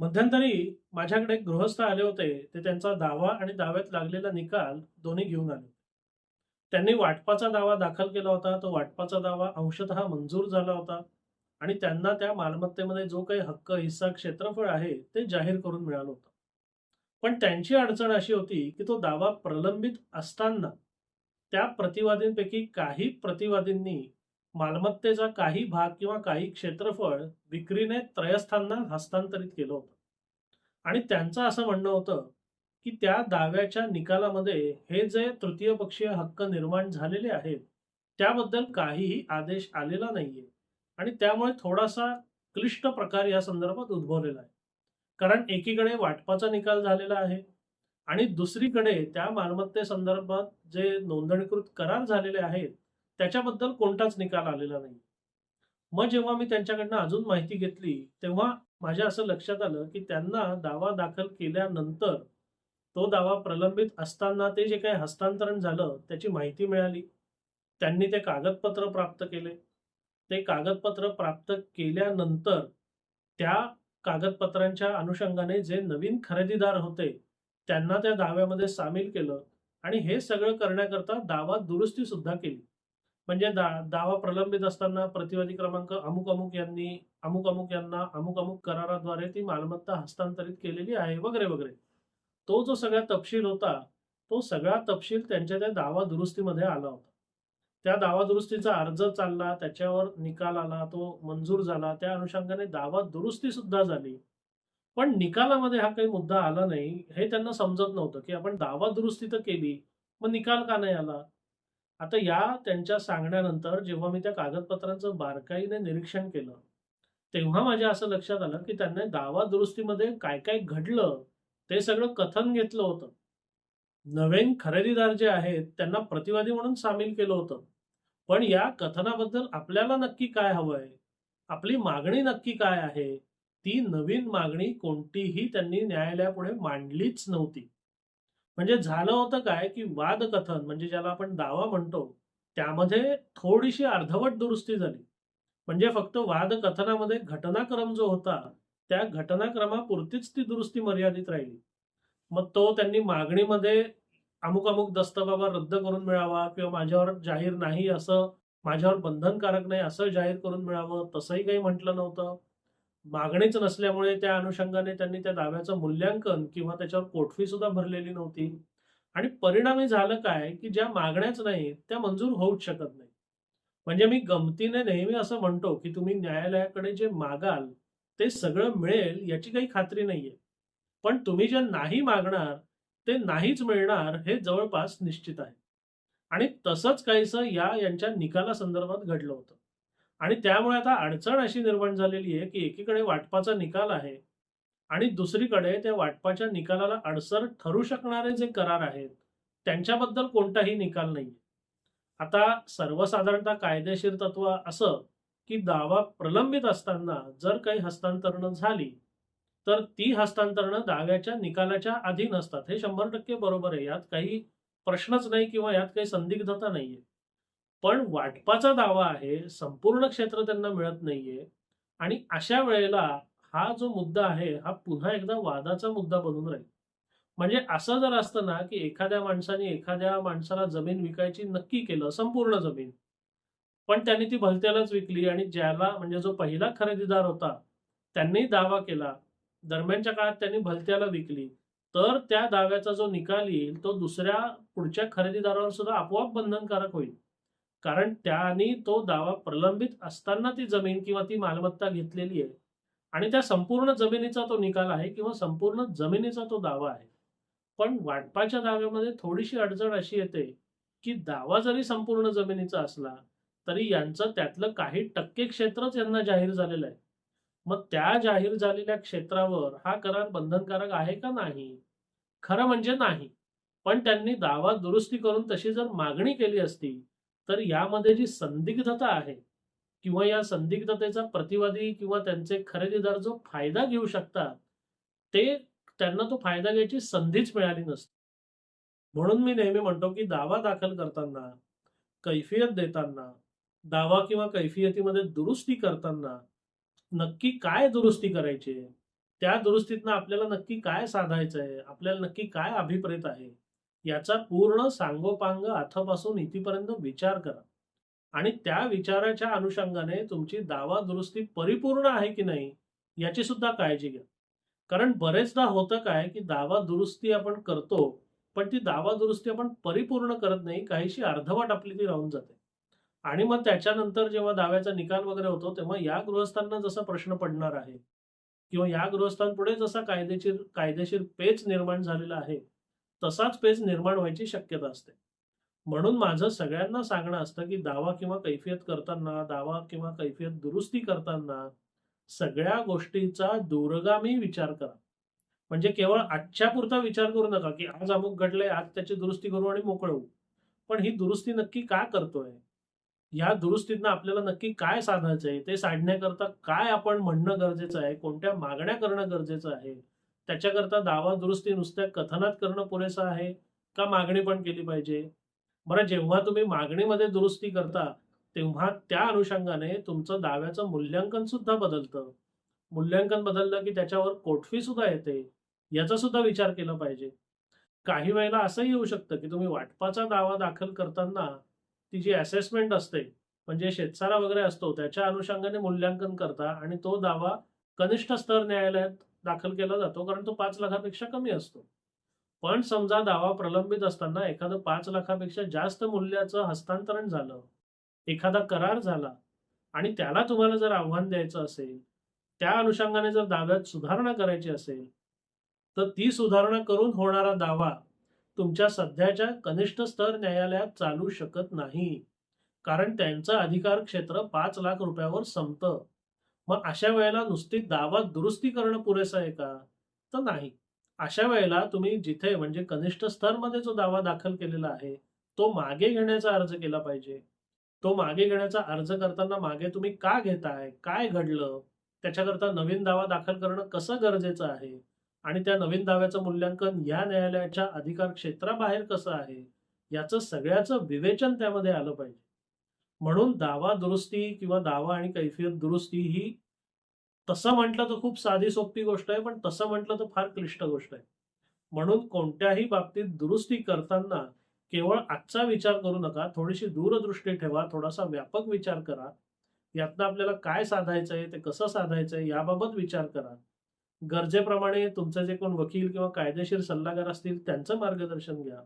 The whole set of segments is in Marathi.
मध्यंतरी माझ्याकडे एक गृहस्थ आले होते. ते त्यांचा दावा आणि दाव्यात लागलेला निकाल दोन्ही घेऊन आले त्यांनी वाटपाचा दावा दाखल केला होता. तो वाटपाचा दावा अंशतः मंजूर झाला होता आणि त्यांना त्या मालमत्तेमध्ये जो काही हक्क हिस्सा क्षेत्रफळ आहे ते जाहीर करून मिळालं होतं. पण त्यांची अडचण अशी होती की तो दावा प्रलंबित असताना त्या प्रतिवादींपैकी काही प्रतिवादींनी मालमत्तेचा काही भाग किंवा काही क्षेत्रफळ विक्रीने त्रयस्थांना हस्तांतरित केलं होतं. आणि त्यांचं असं म्हणणं होतं की त्या दाव्याच्या निकालामध्ये हे जे तृतीय पक्षीय हक्क निर्माण झालेले आहेत त्याबद्दल काहीही आदेश आलेला नाहीये. आणि त्यामुळे थोडासा क्लिष्ट प्रकार या संदर्भात उद्भवलेला आहे. कारण एकीकडे वाटपाचा निकाल झालेला आहे आणि दुसरीकडे त्या मालमत्ते संदर्भात जे नोंदणीकृत करार झालेले आहेत त्याच्याबद्दल कोणताच निकाल आलेला नाही. मग जेव्हा मी त्यांच्याकडनं अजून माहिती घेतली तेव्हा माझ्या असं लक्षात आलं की त्यांना दावा दाखल केल्यानंतर तो दावा प्रलंबित असताना ते जे काही हस्तांतरण झालं त्याची माहिती मिळाली. त्यांनी ते कागदपत्र प्राप्त केले. ते कागदपत्र प्राप्त केल्यानंतर त्या कागदपत्रांच्या अनुषंगाने जे नवीन खरेदीदार होते त्यांना त्या दाव्यामध्ये सामील केलं आणि हे सगळं करण्याकरता दावा दुरुस्ती सुद्धा केली. म्हणजे दा दावा प्रलंबित असताना प्रतिवादी क्रमांक अमुक अमुक यांनी अमुक अमुक यांना अमुक अमुक कराराद्वारे ती मालमत्ता हस्तांतरित केलेली आहे वगैरे वगैरे. तो जो सगळा तपशील होता तो सगळा तपशील त्यांच्या त्या दावा दुरुस्तीमध्ये आला होता. त्या दावा दुरुस्तीचा अर्ज चालला त्याच्यावर निकाल आला तो मंजूर झाला त्या अनुषंगाने दावा दुरुस्ती सुद्धा झाली. पण निकालामध्ये हा काही मुद्दा आला नाही हे त्यांना समजत नव्हतं की आपण दावा दुरुस्ती तर केली मग निकाल का नाही आला? आता या त्यांच्या सांगण्यानंतर जेव्हा मी त्या कागदपत्रांचं बारकाईने निरीक्षण केलं तेव्हा माझ्या असं लक्षात आलं की त्यांनी दावा दुरुस्तीमध्ये काय काय घडलं ते सगळं कथन घेतलं होतं. नवीन खरेदीदार जे आहेत त्यांना प्रतिवादी म्हणून सामील केलं होतं. पण या कथनाबद्दल आपल्याला नक्की काय हवंय? आपली मागणी नक्की काय आहे? ती नवीन मागणी कोणतीही त्यांनी न्यायालयापुढे मांडलीच नव्हती. म्हणजे झालं होतं काय की वादकथन म्हणजे ज्याला आपण दावा म्हणतो त्यामध्ये थोडीशी अर्धवट दुरुस्ती झाली. म्हणजे फक्त वादकथनामध्ये घटनाक्रम जो होता त्या घटनाक्रमापुरतीच ती दुरुस्ती मर्यादित राहिली. मग तो त्यांनी मागणीमध्ये अमुक अमुक दस्तबाबा रद्द करून मिळावा किंवा माझ्यावर जाहीर नाही असं माझ्यावर बंधनकारक नाही असं जाहीर करून मिळावं तसंही काही म्हटलं नव्हतं. मागणीच नसल्यामुळे त्या अनुषंगाने त्यांनी त्या दाव्याचं मूल्यांकन किंवा त्याच्यावर कोठफी सुद्धा भरलेली नव्हती. आणि परिणामी झालं काय की ज्या मागण्याच नाही त्या मंजूर होऊच शकत नाही. म्हणजे मी गमतीने नेहमी असं म्हणतो की तुम्ही न्यायालयाकडे जे मागाल ते सगळं मिळेल याची काही खात्री नाहीये. पण तुम्ही जे नाही मागणार ते नाहीच मिळणार हे जवळपास निश्चित आहे. आणि तसंच काहीसं या यांच्या निकाला संदर्भात घडलं होतं. आणि त्यामुळे आता अडचण अशी निर्माण झालेली आहे की एकीकडे वाटपाचा निकाल आहे आणि दुसरीकडे त्या वाटपाच्या निकालाला अडसर ठरू शकणारे जे करार आहेत त्यांच्याबद्दल कोणताही निकाल नाही आता सर्वसाधारणतः कायदेशीर तत्व असं की दावा प्रलंबित असताना जर काही हस्तांतरणं झाली तर ती हस्तांतरणं दाव्याच्या निकालाच्या अधीन असतात. हे शंभर टक्के बरोबर आहे. यात काही प्रश्नच नाही किंवा यात काही संदिग्धता नाहीये. पण वाटपाचा दावा आहे संपूर्ण क्षेत्र त्यांना मिळत नाहीये. आणि अशा वेळेला हा जो मुद्दा आहे हा पुन्हा एकदा वादाचा मुद्दा बनून राहील. म्हणजे असं जर असतं ना की एखाद्या माणसाने एखाद्या माणसाला जमीन विकायची नक्की केलं संपूर्ण जमीन पण त्यांनी ती भलत्यालाच विकली आणि ज्याला म्हणजे जो पहिला खरेदीदार होता त्यांनी दावा केला दरम्यानच्या काळात त्यांनी भलत्याला विकली तर त्या दाव्याचा जो निकाल येईल तो दुसऱ्या पुढच्या खरेदीदारावर सुद्धा आपोआप बंधनकारक होईल. कारण त्याने तो दावा प्रलंबित असताना ती जमीन किंवा ती मालमत्ता घेतलेली आहे. आणि त्या संपूर्ण जमिनीचा तो निकाल आहे किंवा संपूर्ण जमिनीचा तो दावा आहे. पण वाटपाच्या दाव्यामध्ये थोडीशी अडचण अशी येते की दावा जरी संपूर्ण जमिनीचा असला तरी यांचं त्यातलं काही टक्के क्षेत्रच यांना जाहीर झालेलं आहे. मग त्या जाहीर झालेल्या क्षेत्रावर हा करार बंधनकारक आहे का नाही? खरं म्हणजे नाही. पण त्यांनी दावा दुरुस्ती करून तशी जर मागणी केली असती तर यामध्ये जी संदिग्धता आहे किंवा या संदिग्धतेचा प्रतिवादी किंवा त्यांचे खरेदीदार जो फायदा घेऊ शकतात ते त्यांना तो फायदा घ्यायची संधीच मिळाली नसते. म्हणून मी नेहमी म्हणतो की दावा दाखल करताना कैफियत देताना दावा किंवा कैफियतीमध्ये दुरुस्ती करताना नक्की काय दुरुस्ती करायची त्या दुरुस्तीतनं आपल्याला नक्की काय साधायचं आहे? आपल्याला नक्की काय अभिप्रेत आहे? याचा पूर्ण सांगोपांग आथापासून इथेपर्यंत विचार करा. आणि त्या विचाराच्या अनुषंगाने तुमची दावा दुरुस्ती परिपूर्ण आहे की नाही याची सुद्धा काळजी घ्या. कारण बरेचदा होतं काय की दावा दुरुस्ती आपण करतो पण ती दावा दुरुस्ती आपण परिपूर्ण करत नाही काहीशी अर्धवट आपली ती राहून जाते. आणि मग त्याच्यानंतर जेव्हा दाव्याचा निकाल वगैरे होतो तेव्हा या गृहस्थांना जसा प्रश्न पडणार आहे किंवा या गृहस्थांपुढे जसा कायदेशीर कायदेशीर पेच निर्माण झालेला आहे तसाच पेच निर्माण व्हायची शक्यता असते. म्हणून माझं सगळ्यांना सांगणं असतं की दावा किंवा कैफियत करताना दावा किंवा कैफियत दुरुस्ती करताना सगळ्या गोष्टीचा दूरगामी विचार करा. म्हणजे केवळ आजच्या पुरता विचार करू नका की आज अमुक घडलंय आज त्याची दुरुस्ती करू आणि मोकळं होऊ. पण ही दुरुस्ती नक्की का करतोय? या दुरुस्तीतनं आपल्याला नक्की काय साधायचं आहे ते साधण्याकरता काय आपण म्हणणं गरजेचं आहे? कोणत्या मागण्या करणं गरजेचं आहे? त्याच्याकरता दावा दुरुस्ती नुसत्या कथनात करणं पुरेसं आहे का मागणी पण केली पाहिजे? बरं जेव्हा तुम्ही मागणीमध्ये दुरुस्ती करता तेव्हा त्या अनुषंगाने तुमचं दाव्याचं मूल्यांकन सुद्धा बदलतं. मूल्यांकन बदललं की त्याच्यावर कोठवी सुद्धा येते. याचा सुद्धा विचार केला पाहिजे. काही वेळेला असंही येऊ शकतं की तुम्ही वाटपाचा दावा दाखल करताना ती जी असेसमेंट असते म्हणजे शेतसारा वगैरे असतो त्याच्या अनुषंगाने मूल्यांकन करता आणि तो दावा कनिष्ठ स्तर न्यायालयात दाखल केला जातो कारण तो पाच लाखापेक्षा कमी असतो. पण समजा दावा प्रलंबित असताना एखादं पाच लाखापेक्षा जास्त मूल्याचं हस्तांतरण झालं एखादा करार झाला आणि त्याला तुम्हाला जर आव्हान द्यायचं असेल त्या अनुषंगाने जर दाव्यात सुधारणा करायची असेल तर ती सुधारणा करून होणारा दावा तुमच्या सध्याच्या कनिष्ठ स्तर न्यायालयात चालू शकत नाही. कारण त्यांचं अधिकार क्षेत्र पाच लाख रुपयावर संपतं. मग अशा वेळेला नुसती दावा दुरुस्ती करणं पुरेसं आहे का? तर नाही. अशा वेळेला तुम्ही जिथे म्हणजे कनिष्ठ स्तरमध्ये जो दावा दाखल केलेला आहे तो मागे घेण्याचा अर्ज केला पाहिजे. तो मागे घेण्याचा अर्ज करताना मागे तुम्ही का घेताय? काय घडलं? त्याच्याकरता नवीन दावा दाखल करणं कसं गरजेचं आहे? आणि त्या नवीन दाव्याचं मूल्यांकन या न्यायालयाच्या अधिकार क्षेत्राबाहेर कसं आहे? याचं सगळ्याचं विवेचन त्यामध्ये आलं पाहिजे. म्हणून दावा दुरुस्ती किंवा दावा आणि कैफियत दुरुस्ती ही तसं म्हटलं तर खूप साधी सोपी गोष्ट आहे पण तसं म्हटलं तर फार क्लिष्ट गोष्ट आहे. म्हणून कोणत्याही बाबतीत दुरुस्ती करताना केवळ आजचा विचार करू नका थोडीशी दूरदृष्टी ठेवा थोडासा व्यापक विचार करा. यातनं आपल्याला काय साधायचं आहे ते कसं साधायचं आहे याबाबत विचार करा. गरजेप्रमाणे तुमचे जे कोण वकील किंवा कायदेशीर सल्लागार असतील त्यांचं मार्गदर्शन घ्या.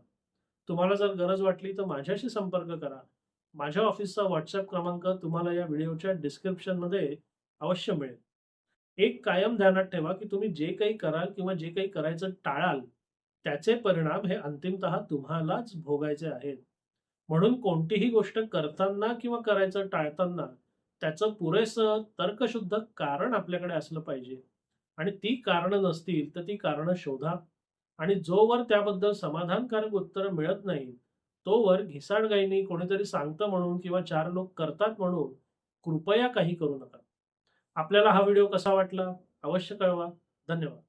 तुम्हाला जर गरज वाटली तर माझ्याशी संपर्क करा. माझ्या ऑफिसचा व्हॉट्सअप क्रमांक तुम्हाला या व्हिडिओच्या डिस्क्रिप्शनमध्ये अवश्य मिळेल. एक कायम ध्यानात ठेवा की तुम्ही जे काही कराल किंवा जे काही करायचं टाळाल त्याचे परिणाम हे अंतिमतः तुम्हालाच भोगायचे आहेत. म्हणून कोणतीही गोष्ट करताना किंवा करायचं टाळताना त्याचं पुरेसं तर्कशुद्ध कारण आपल्याकडे असलं पाहिजे. आणि ती कारणं नसतील तर ती कारणं शोधा. आणि जोवर त्याबद्दल समाधानकारक उत्तरं मिळत नाही तोवर घिसाडगाईनी कोणीतरी सांगतं म्हणून किंवा चार लोक करतात म्हणून कृपया काही करू नका. आपल्याला हा व्हिडिओ कसा वाटला? अवश्य कळवा. धन्यवाद.